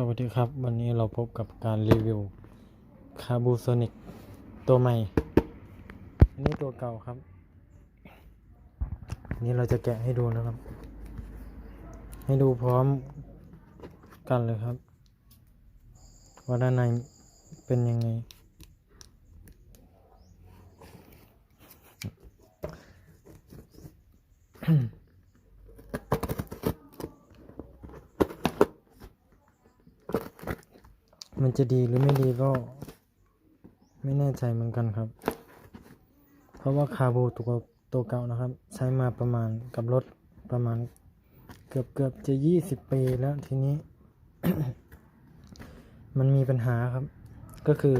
สวัสดีครับ วันนี้เราพบกับการรีวิวคาบูโซนิกตัวใหม่ อันนี้ตัวเก่าครับนนี้เราจะแกะให้ดูนะครับ ให้ดูพร้อมกันเลยครับ ว่าด้านในเป็นยังไงมั มันจะดีหรือไม่ดีก็ ไม่แน่ใจเหมือนกันครับ เพราะว่าคาบูตัวตัวเก่านะครับ ใช้มาประมาณกับรถประมาณเกือบเกือบจะยี่สิบปีแล้วทีนี้ มันมีปัญหาครับ ก็คือ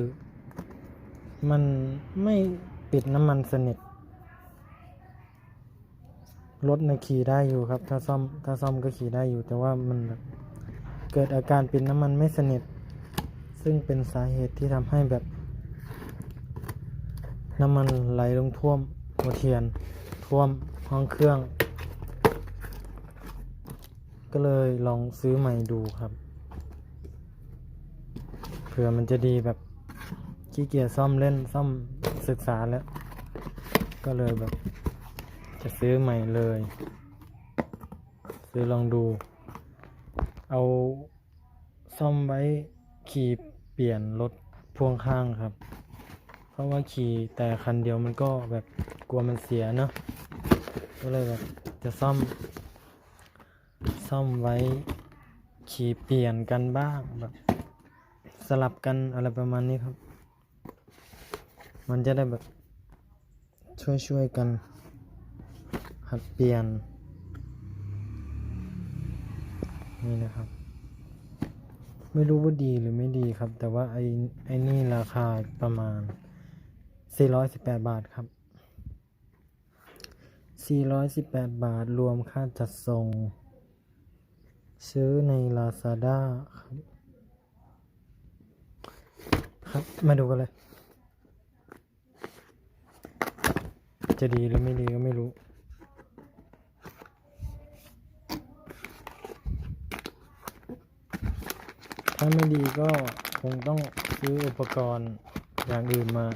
มันไม่ปิดน้ำมันสนิทรถในะขี่ได้อยู่ครับ ถ้าซ่อมถ้าซ่อมก็ขี่ได้อยู่ แต่ว่ามันแบบเกิดอาการปิดน้ำมันไม่สนิท ซึ่งเป็นสาเหตุที่ทำให้แบบ น้ำมันไหลลงท่วมหัวเทียน ท่วมห้องเครื่อง ก็เลยลองซื้อใหม่ดูครับเผื่อมันจะดีแบบขี้เกียจซ่อมเล่นซ่อมศึกษาแล้ว ก็เลยแบบ จะซื้อใหม่เลย ซื้อลองดู เอาซ่อมไว้ขี่เปลี่ยนรถพ่วงข้างครับ เพราะว่าขี่แต่คันเดียวมันก็แบบกลัวมันเสียเนอะก็เลยแบบจะซ่อม ซ่อมไว้ขี่เปลี่ยนกันบ้างแบบสลับกันอะไรประมาณนี้ครับ มันจะได้แบบช่วยๆกัน หัดเปลี่ยน นี่นะครับ ไม่รู้ว่าดีหรือไม่ดีครับ แต่ว่าไอ้ไอ้นี่ราคาประมาณ 418 บาทครับ 418 บาทรวมค่าจัดส่ง ซื้อใน Lazada ครับ ครับ มาดูกันเลย จะดีหรือไม่ดีก็ไม่รู้ ถ้าไม่ดีก็คงต้องซื้ออุปกรณ์อย่างอื่นมา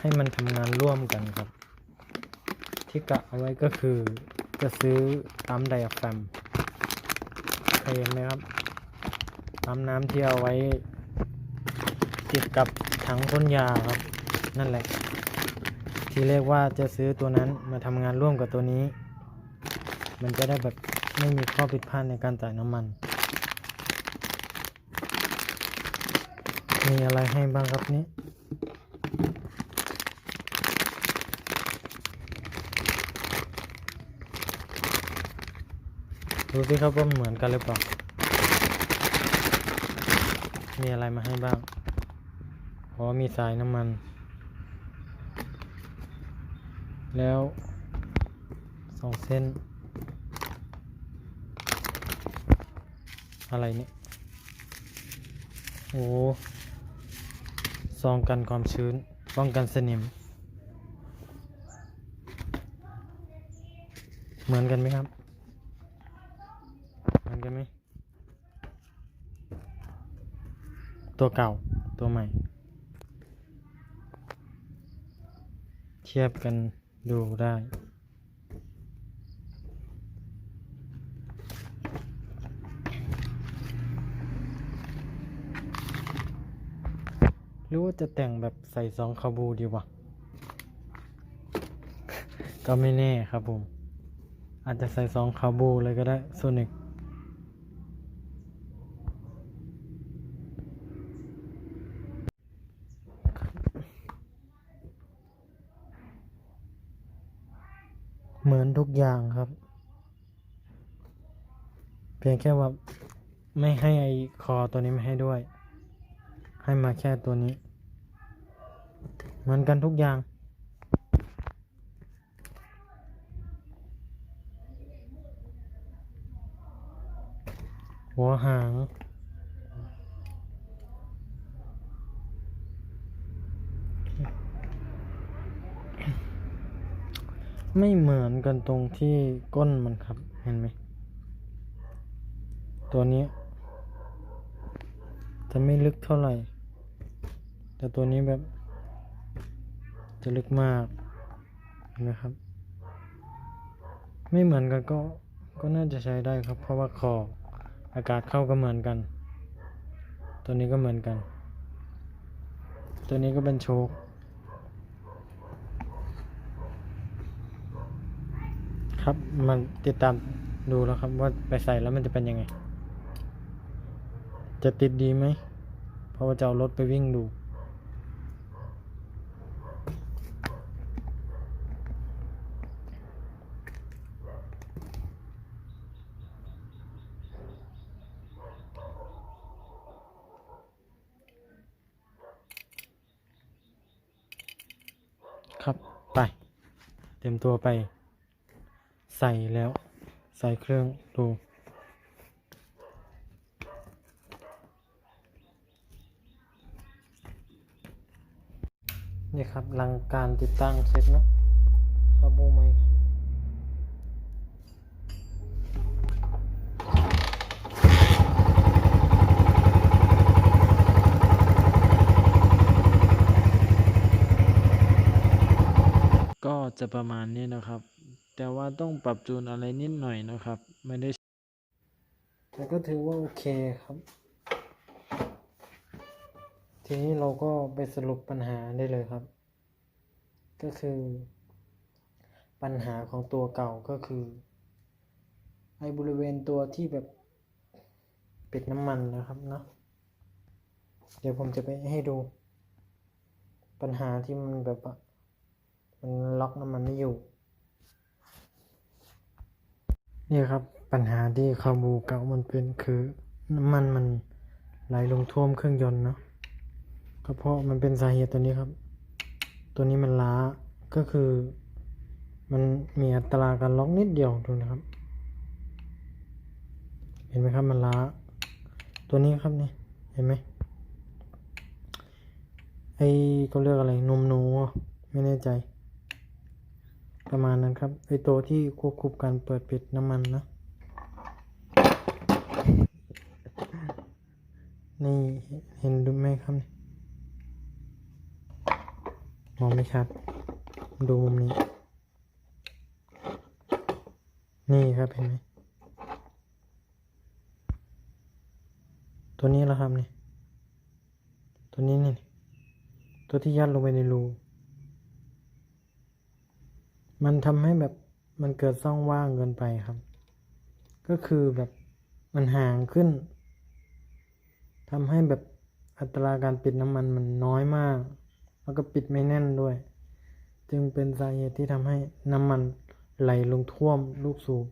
ให้มันทำงานร่วมกันครับ ที่กะเอาไว้ก็คือจะซื้อปั๊มไดอะแฟมเคยเห็นไหมครับปั๊มน้ำที่เอาไว้ ติดกับถังพ่นยาครับ นั่นแหละ ที่เรียกว่าจะซื้อตัวนั้นมาทำงานร่วมกับตัวนี้ มันจะได้แบบไม่มีข้อผิดพลาดในการจ่ายน้ำมัน มีอะไรให้บ้างครับนี้ดูสิครับว่าเหมือนกันหรือเปล่า มีอะไรมาให้บ้าง อ๋อ มีสายน้ำมัน แล้วสองเส้น อะไรเนี่ย โอ้ องกันความชื้น ป้องกันสนิม เหมือนกันไหมครับ เหมือนกันไหม ตัวเก่า ตัวใหม่ เทียบกันดูได้ หรือว่าจะแต่งแบบใส่ซองคาบูดีวะ ก็ไม่แน่ครับผม อาจจะใส่ซองคาบูเลยก็ได้โซนิกเหมือนทุกอย่างครับ เพียงแค่ว่าไม่ให้ไอคอตัวนี้ไม่ให้ด้วย ให้มาแค่ตัวนี้ เหมือนกันทุกอย่าง หัวหาง ไม่เหมือนกันตรงที่ก้นมันครับ เห็นไหม ตัวนี้จะไม่ลึกเท่าไหร่ แต่ตัวนี้แบบจะลึกมากนไหมครับ ไม่เหมือนกันก็ก็น่าจะใช้ได้ครับ เพราะว่าคออากาศเข้าก็เหมือนกัน ตัวนี้ก็เหมือนกัน ตัวนี้ก็เป็นโชคครับมันติดตามดูแล้วครับว่าไปใส่แล้วมันจะเป็นยังไง จะติดดีไหมเพราะว่าจะเอารถไปวิ่งดู ครับ ไป เตรียมตัวไป ใส่แล้ว ใส่เครื่องดูนี่ครับหลังการติดตั้งเสร็จเนาะาบูไหมครับ ก็ จะประมาณนี้นะครับ แต่ว่าต้องปรับจูนอะไรนิดหน่อยนะครับ ไม่ได้ แต่ก็ถือว่าโอเคครับ ทีนี้เราก็ไปสรุปปัญหาได้เลยครับ ก็คือปัญหาของตัวเก่าก็คือไอ้บริเวณตัวที่แบบปิดน้ำมันนะครับเนาะเดี๋ยวผมจะไปให้ดู ปัญหาที่มันแบบว่า มันล็อกน้ำมันไม่อยู่ นี่ครับปัญหาที่คาบูเก่ามันเป็นคือน้ำมันมันไหลลงท่วมเครื่องยนต์เนาะก็เพราะมันเป็นสาเหตุตัวนี้ครับ ตัวนี้มันล้าก็คือ มันมีอัตราการล็อกนิดเดียวดูนะครับ เห็นไหมครับมันล้า ตัวนี้ครับนี่เห็นไหมไอ้เขาเรียกอะไรนมหนูไม่แน่ใจ ประมาณนั้นครับไอตัวที่ควบคุมการเปิดปิดน้ำมันนะ นี่เห็นดูไหมครับนี่มองไม่ชัด ดูมุมนี้ นี่ครับเห็นไหมตัวนี้แล้วครับนี่ ตัวนี้นี่ ตัวที่ยัดลงไปในรู มันทำให้แบบมันเกิดช่องว่างเกินไปครับ ก็คือแบบมันห่างขึ้นทำให้แบบอัตราการปิดน้ำมันมันน้อยมาก แล้วก็ปิดไม่แน่นด้วย จึงเป็นสาเหตุที่ทำให้น้ำมันไหลลงท่วมลูกสูบ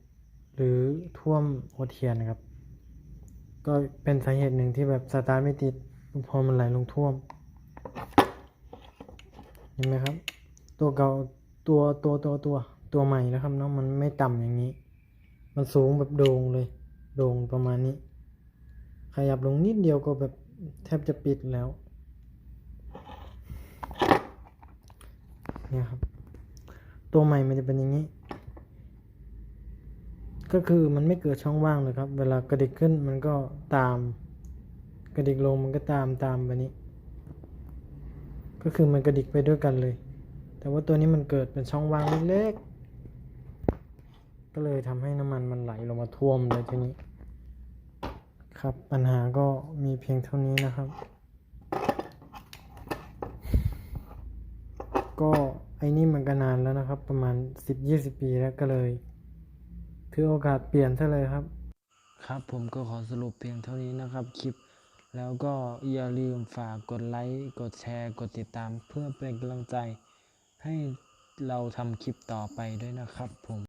หรือท่วมหัวเทียนครับ ก็เป็นสาเหตุหนึ่งที่แบบสตาร์ทไม่ติดพอมันไหลลงท่วม เห็นไหมครับ ตัวเก่า ตัวตัวตัวตัวตัวใหม่นะครับเนาะมันไม่ต่ำอย่างนี้ มันสูงแบบโด่งเลย โด่งประมาณนี้ ขยับลงนิดเดียวก็แบบแทบจะปิดแล้วเนี่ยครับ ตัวใหม่มันจะเป็นอย่างนี้ ก็คือมันไม่เกิดช่องว่างเลยครับ เวลากระดิกขึ้นมันก็ตาม กระดิกลงมันก็ตามตามแบบนี้ ก็คือมันกระดิกไปด้วยกันเลย แต่ว่าตัวนี้มันเกิดเป็นช่องว่างเล็กๆ ก็เลยทำให้น้ำมันมันไหลลงมาท่วมเลยทีนี้ ครับปัญหาก็มีเพียงเท่านี้นะครับ ก็ไอ้นี่มันก็นานแล้วนะครับ ประมาณสิบยี่สิบปีแล้วก็เลยถือโอกาสเปลี่ยนซะเลยครับ ครับผมก็ขอสรุปเพียงเท่านี้นะครับคลิป แล้วก็อย่าลืมฝากกดไลค์ กดแชร์ กดติดตามเพื่อเป็นกำลังใจ ให้เราทำคลิปต่อไปด้วยนะครับผม